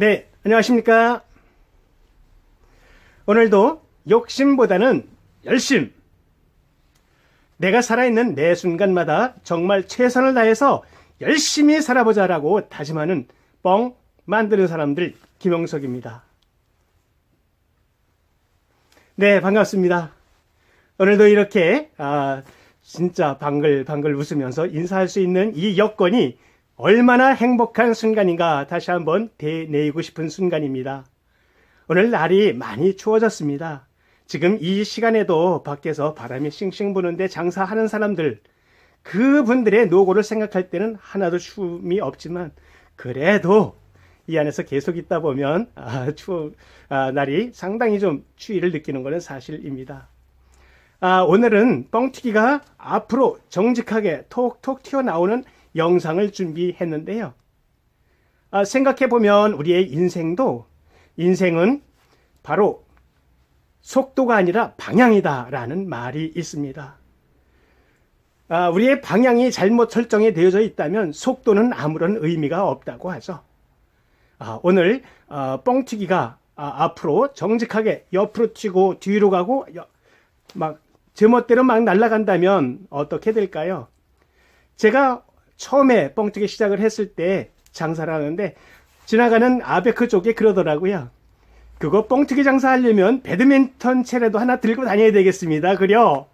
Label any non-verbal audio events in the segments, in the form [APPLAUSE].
네, 안녕하십니까. 오늘도 욕심보다는 열심. 내가 살아있는 매 순간마다 정말 최선을 다해서 열심히 살아보자라고 다짐하는 뻥 만드는 사람들 김영석입니다. 네, 반갑습니다. 오늘도 이렇게 아, 진짜 방글방글 웃으면서 인사할 수 있는 이 여건이 얼마나 행복한 순간인가 다시 한번 되뇌이고 싶은 순간입니다. 오늘 날이 많이 추워졌습니다. 지금 이 시간에도 밖에서 바람이 싱싱 부는데 장사하는 사람들, 그분들의 노고를 생각할 때는 하나도 춤이 없지만, 그래도 이 안에서 계속 있다 보면, 아, 추워, 아, 날이 상당히 좀 추위를 느끼는 것은 사실입니다. 아, 오늘은 뻥튀기가 앞으로 정직하게 톡톡 튀어나오는 영상을 준비했는데요. 아, 생각해 보면 우리의 인생도 인생은 바로 속도가 아니라 방향이다라는 말이 있습니다. 아, 우리의 방향이 잘못 설정이 되어져 있다면 속도는 아무런 의미가 없다고 하죠. 아, 오늘 어, 뻥튀기가 아, 앞으로 정직하게 옆으로 튀고 뒤로 가고 여- 막 제멋대로 막 날아간다면 어떻게 될까요? 제가 처음에 뻥튀기 시작을 했을 때 장사를 하는데 지나가는 아베크 쪽에 그러더라고요. 그거 뻥튀기 장사하려면 배드민턴 채라도 하나 들고 다녀야 되겠습니다. 그려?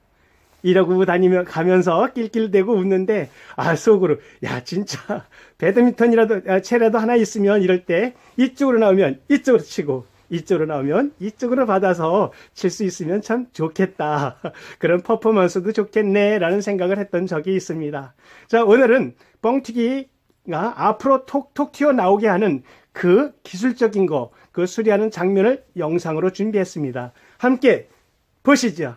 이러고 다니며 가면서 낄낄대고 웃는데 아 속으로 야 진짜 배드민턴이라도 아, 채라도 하나 있으면 이럴 때 이쪽으로 나오면 이쪽으로 치고 이쪽으로 나오면 이쪽으로 받아서 칠 수 있으면 참 좋겠다. [LAUGHS] 그런 퍼포먼스도 좋겠네 라는 생각을 했던 적이 있습니다. 자, 오늘은 뻥튀기가 앞으로 톡톡 튀어나오게 하는 그 기술적인 거, 그 수리하는 장면을 영상으로 준비했습니다. 함께 보시죠.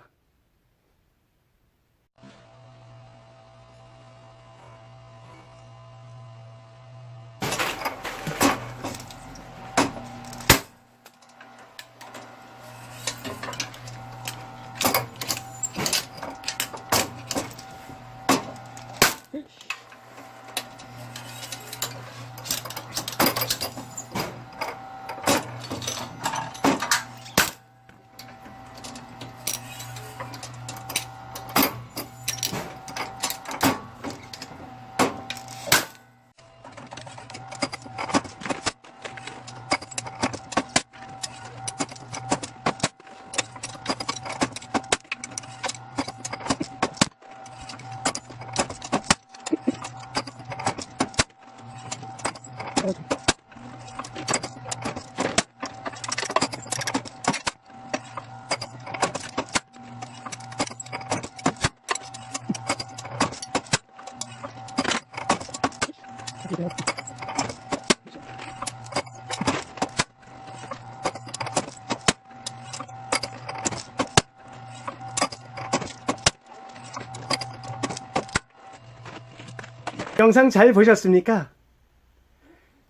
영상 잘 보셨습니까?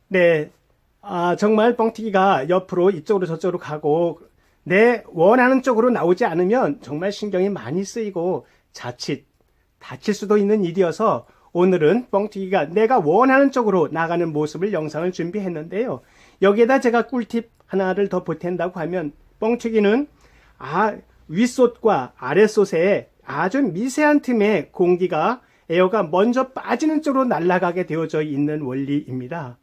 네. 아, 정말 뻥튀기가 옆으로 이쪽으로 저쪽으로 가고 내 원하는 쪽으로 나오지 않으면 정말 신경이 많이 쓰이고 자칫 다칠 수도 있는 일이어서 오늘은 뻥튀기가 내가 원하는 쪽으로 나가는 모습을 영상을 준비했는데요. 여기에다 제가 꿀팁 하나를 더 보탠다고 하면 뻥튀기는 아, 윗솥과 아랫솥에 아주 미세한 틈에 공기가 에어가 먼저 빠지는 쪽으로 날아가게 되어져 있는 원리입니다.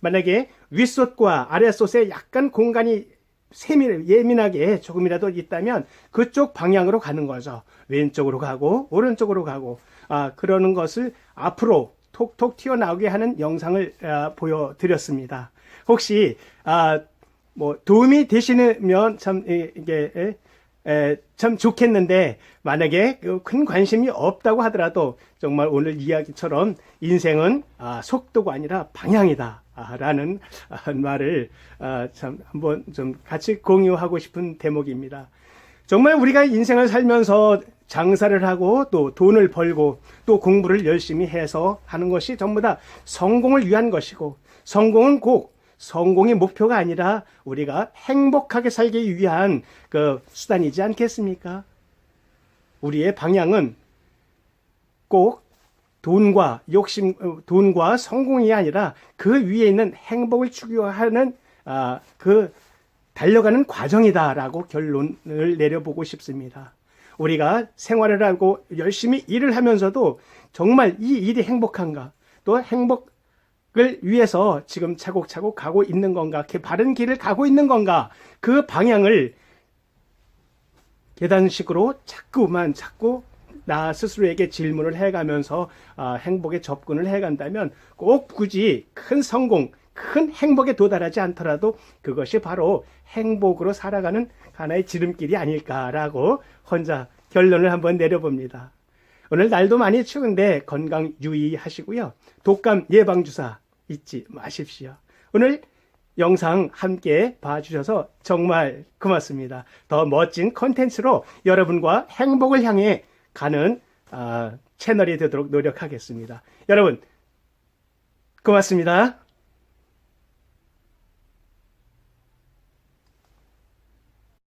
만약에 윗솥과 아랫솥에 약간 공간이 세밀, 예민하게 조금이라도 있다면 그쪽 방향으로 가는 거죠. 왼쪽으로 가고, 오른쪽으로 가고, 아, 그러는 것을 앞으로 톡톡 튀어나오게 하는 영상을 아, 보여드렸습니다. 혹시, 아, 뭐, 도움이 되시면 참, 이- 이게, 에, 에, 참 좋겠는데 만약에 그큰 관심이 없다고 하더라도 정말 오늘 이야기처럼 인생은 아, 속도가 아니라 방향이다. 아, 라는 아, 말을 아, 참 한번 좀 같이 공유하고 싶은 대목입니다. 정말 우리가 인생을 살면서 장사를 하고 또 돈을 벌고 또 공부를 열심히 해서 하는 것이 전부 다 성공을 위한 것이고 성공은 꼭 성공의 목표가 아니라 우리가 행복하게 살기 위한 그 수단이지 않겠습니까? 우리의 방향은 꼭 돈과 욕심, 어, 돈과 성공이 아니라 그 위에 있는 행복을 추구하는 아, 그 달려가는 과정이다라고 결론을 내려보고 싶습니다. 우리가 생활을 하고 열심히 일을 하면서도 정말 이 일이 행복한가? 또 행복을 위해서 지금 차곡차곡 가고 있는 건가? 그 바른 길을 가고 있는 건가? 그 방향을 계단식으로 자꾸만 자꾸 나 스스로에게 질문을 해가면서 아, 행복에 접근을 해간다면 꼭 굳이 큰 성공, 큰 행복에 도달하지 않더라도 그것이 바로 행복으로 살아가는 하나의 지름길이 아닐까라고 혼자 결론을 한번 내려봅니다. 오늘 날도 많이 추운데 건강 유의하시고요. 독감 예방주사 잊지 마십시오. 오늘 영상 함께 봐주셔서 정말 고맙습니다. 더 멋진 컨텐츠로 여러분과 행복을 향해 가는 아, 채널이 되도록 노력하겠습니다. 여러분 고맙습니다.